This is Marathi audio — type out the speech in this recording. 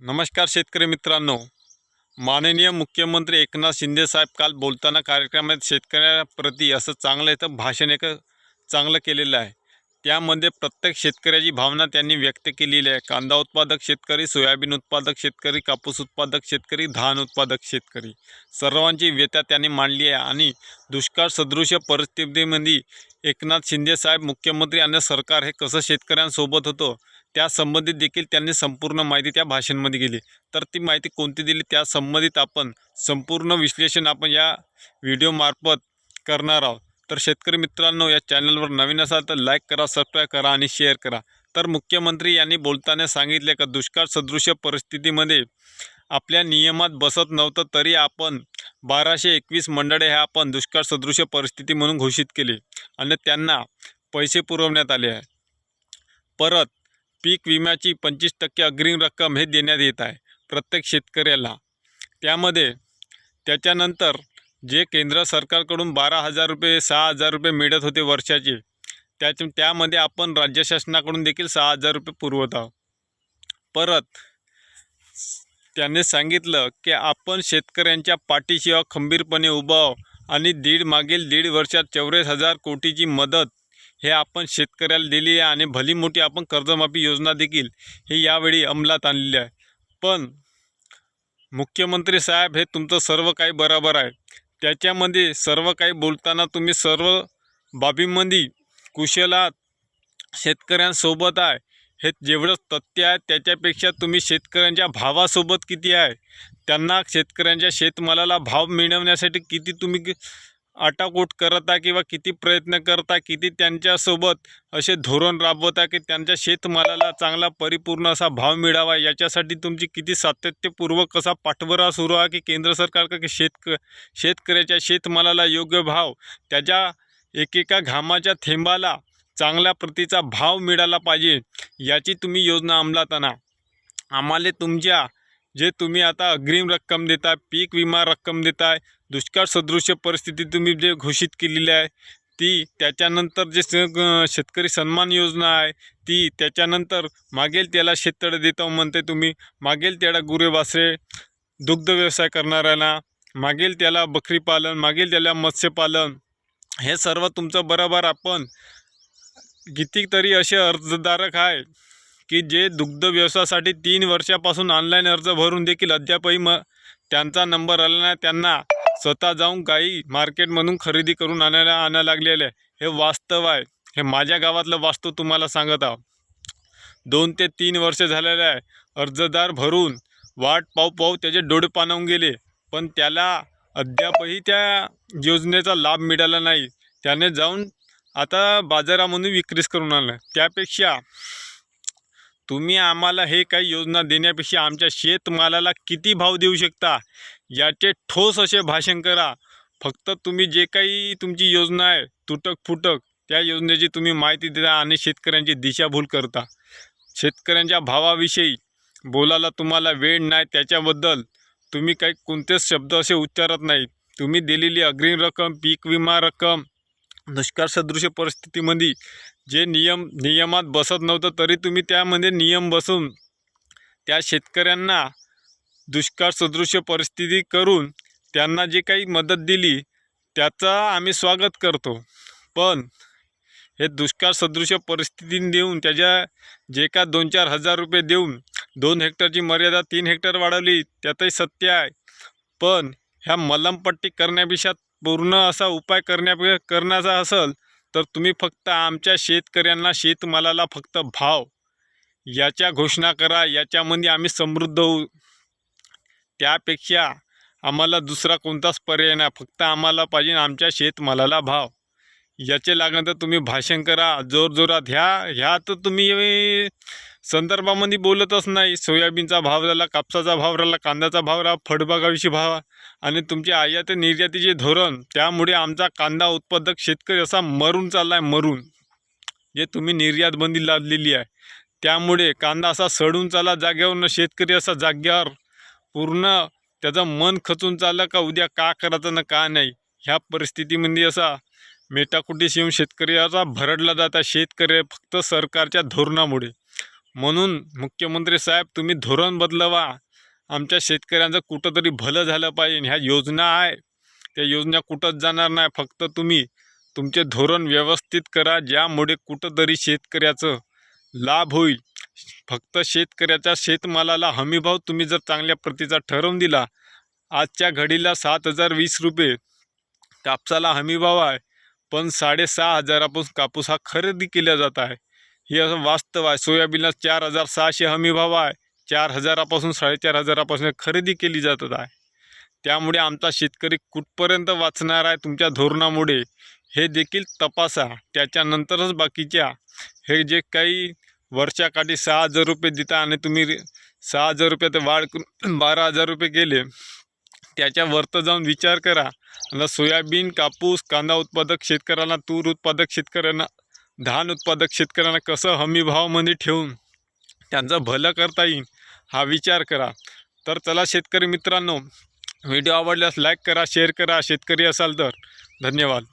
नमस्कार शेतकरी मित्रांनो. माननीय मुख्यमंत्री एकनाथ शिंदे साहेब काल बोलताना कार्यक्रमात शेतकऱ्याप्रती असं चांगलं इथं भाषण एक चांगलं केलेलं आहे. त्यामध्ये प्रत्येक शेतकऱ्याची भावना त्यांनी व्यक्त केलेली आहे. कांदा उत्पादक शेतकरी सोयाबीन उत्पादक शेतकरी कापूस उत्पादक शेतकरी धान उत्पादक शेतकरी सर्वांची व्यथा त्यांनी मांडली आहे आणि दुष्काळ सदृश परिस्थितीमध्ये एकनाथ शिंदे साहेब मुख्यमंत्री आणि सरकार हे कसं शेतकऱ्यांसोबत होतं त्या संबंधित देखील त्यांनी संपूर्ण माहिती त्या भाषेमध्ये दिली. तर ती माहिती कोणती दिली? त्या संबंधित आपण संपूर्ण विश्लेषण आपण या व्हिडिओमार्फत करणार आहोत. तर शेतकरी मित्रांनो या चॅनलवर नवीन असाल तर लाईक करा सबस्क्राईब करा आणि शेअर करा. तर मुख्यमंत्री यांनी बोलताना सांगितले का दुष्काळ सदृश परिस्थितीमध्ये आपल्या नियमात बसत नव्हतं तरी आपण बाराशे एकवीस मंडळे हे आपण दुष्काळ सदृश परिस्थिती म्हणून घोषित केले आणि त्यांना पैसे पुरवण्यात आले आहे. परत पीक विम्याची पंचवीस टक्के अग्रिम रक्कम हे देण्यात येत आहे प्रत्येक शेतकऱ्याला. त्यामध्ये त्याच्यानंतर जे केंद्र सरकारकडून बारा हजार रुपये सहा हजार रुपये मिळत होते वर्षाचे त्याच्या त्यामध्ये आपण राज्य शासनाकडून देखील सहा हजार रुपये पुरवत आहोत. परत त्यांनी सांगितलं की आपण शेतकऱ्यांच्या पाठीशिवाय खंबीरपणे उभं आणि दीड मागील दीड वर्षात चौवेस हजार कोटीची मदत हे आपण शेतकऱ्याला दिली आहे आणि भली मोठी आपण कर्जमाफी योजना देखील हे यावेळी अंमलात आणलेली आहे. पण मुख्यमंत्री साहेब हे तुमचं सर्व काही बरोबर आहे. त्याच्यामध्ये सर्व काही बोलताना तुम्ही सर्व बाबींमध्ये कुशल आहात. शेतकऱ्यांसोबत आहे. हे जेवढं तथ्य आहे त्याच्यापेक्षा तुम्ही शेतकऱ्यांच्या भावासोबत किती आहे? त्यांना शेतकऱ्यांच्या शेतमालाला भाव मिळवण्यासाठी किती तुम्ही आटाकोट करता किंवा किती प्रयत्न करता किती त्यांच्यासोबत असे धोरण राबवता की त्यांच्या शेतमालाला चांगला परिपूर्ण असा भाव मिळावा याच्यासाठी तुमची किती सातत्यपूर्वक असा पाठबरा सुरू आहे की केंद्र सरकार का की शेतक शेतकऱ्याच्या शेतमालाला योग्य भाव त्याच्या एकेका घामाच्या थेंबाला चांगल्या प्रतीचा भाव मिळाला पाहिजे याची तुम्ही योजना अंमलात आणा. आम्हाला तुमच्या जे तुम्ही आता अग्रिम रक्कम देताय पीक विमा रक्कम देताय दुष्काळ सदृश्य परिस्थिती तुम्ही जे घोषित केलेली आहे ती त्याच्यानंतर जे शेतकरी सन्मान योजना आहे ती त्याच्यानंतर मागेल त्याला शेततळे देतो म्हणते तुम्ही. मागेल त्याला गुरे वासरे दुग्ध व्यवसाय करणाऱ्याला मागेल त्याला बकरी पालन मागेल त्याला मत्स्यपालन हे सर्व तुमचं बरोबर आपण कितीतरी असे अर्जदारक आहे की जे दुग्ध व्यवसायासाठी तीन वर्षापासून ऑनलाईन अर्ज भरून देखील अद्यापही म त्यांचा नंबर आला नाही. त्यांना स्वतः जाऊन गाई मार्केटमधून खरेदी करून आणायला आणा लागलेले आहे. हे वास्तव आहे. हे माझ्या गावातलं वास्तव तुम्हाला सांगत आहो. दोन ते तीन वर्ष झालेले आहे. अर्जदार भरून वाट पाहू पाहू त्याचे डोळे पाणावून गेले. पण त्याला अद्यापही त्या योजनेचा लाभ मिळाला नाही. त्याने जाऊन आता बाजारामधून विक्रीस करून आणलं. त्यापेक्षा तुम्ही आम्हाला हे काही योजना देण्यापेक्षा आमच्या शेतमालाला किती भाव देऊ शकता? याचे ठोस असे भाषण करा. फक्त तुम्ही जे काही तुमची योजना आहे तुटक फुटक त्या योजनेची तुम्ही माहिती देता आणि शेतकऱ्यांची दिशाभूल करता. शेतकऱ्यांच्या भावाविषयी बोलायला तुम्हाला वेळ नाही त्याच्याबद्दल तुम्ही काही कोणतेच शब्द असे उच्चारत नाही तुम्ही दिलेली अग्रिम रक्कम पीक विमा रक्कम दुष्काळ सदृश परिस्थितीमध्ये जे नियम नियमात बसत नव्हतं तरी तुम्ही त्यामध्ये नियम बसून त्या शेतकऱ्यांना दुष्काळ सदृश परिस्थिती करून त्यांना जे काही मदत दिली त्याचा आम्ही स्वागत करतो. पण हे दुष्काळ सदृश परिस्थिती देऊन त्याच्या जे का दोन चार हजार रुपये देऊन दोन हेक्टरची मर्यादा तीन हेक्टर वाढवली त्यातही सत्य आहे. पण ह्या मलमपट्टी करण्यापेक्षा पूर्ण असा उपाय करण्या करण्याचा असेल तर तुम्ही फक्त आमच्या शेतकऱ्यांना शेतमालाला फक्त भाव. याच्या घोषणा करा याच्यामध्ये आम्ही समृद्ध होऊ. त्यापेक्षा आम्हाला दुसरा कोणताच पर्याय नाही. फक्त आम्हाला पाहिजे आमच्या शेतमालाला भाव. याचे लागण तर तुम्ही भाषण करा जोरजोरात. ह्या ह्या तर तुम्ही संदर्भामध्ये बोलतच नाही. सोयाबीनचा भाव झाला कापसाचा भाव राहिला कांद्याचा भाव राहा फळबागाविषयी भाव. आणि तुमचे आयात निर्यातीचे धोरण त्यामुळे आमचा कांदा उत्पादक शेतकरी असा मरून चालला आहे मरून. जे तुम्ही निर्यात बंदी लादलेली आहे. त्यामुळे कांदा असा सडून चालला जाग्यावरनं शेतकरी असा जाग्यावर पूर्ण त्याचं मन खचून चाललं का उद्या का करायचं ना का नाही? ह्या परिस्थितीमध्ये असा मेटाकुटीस येऊन शेतकरी असा भरडला जाता शेतकरी फक्त सरकारच्या धोरणामुळे. म्हणून मुख्यमंत्री साहेब तुम्ही धोरण बदलवा. आमच्या शेतकऱ्यांचं कुठंतरी भलं झालं पाहिजे ह्या योजना आहे. त्या योजना कुठंच जाणार नाही. फक्त तुम्ही तुमचे धोरण व्यवस्थित करा ज्यामुळे कुठंतरी शेतकऱ्याचं लाभ होईल. फक्त शेतकऱ्याच्या शेतमालाला हमीभाव तुम्ही जर चांगल्या प्रतीचा ठरवून दिला आजच्या घडीला सात हजार वीस रुपये कापसाला हमीभाव आहे पण साडेसहा हजारापासून कापूस हा खरेदी केला जात आहे. हे असं वास्तव आहे. सोयाबीनला चार हजार सहाशे हमीभाव आहे. चार हजारापासून साडेचार हजारापासून खरेदी केली जातात आहे. त्यामुळे आमचा शेतकरी कुठपर्यंत वाचणार आहे तुमच्या धोरणामुळे हे देखील तपासा. त्याच्यानंतरच बाकीच्या हे जे काही वर्षाकाठी सहा हजार रुपये देता आणि तुम्ही सहा हजार रुपये वाढ करून बारा हजार रुपये केले त्याच्यावरतं जाऊन विचार करा. आणि सोयाबीन कापूस कांदा उत्पादक शेतकऱ्यांना तूर उत्पादक शेतकऱ्यांना धान उत्पादक शेतकऱ्यांना कसं हमीभावामध्ये ठेवून त्यांचं भलं करता येईल हा विचार करा. तर चला शेतकरी मित्रांनो व्हिडिओ आवडल्यास लाईक करा शेअर करा. शेतकरी असाल तर. धन्यवाद.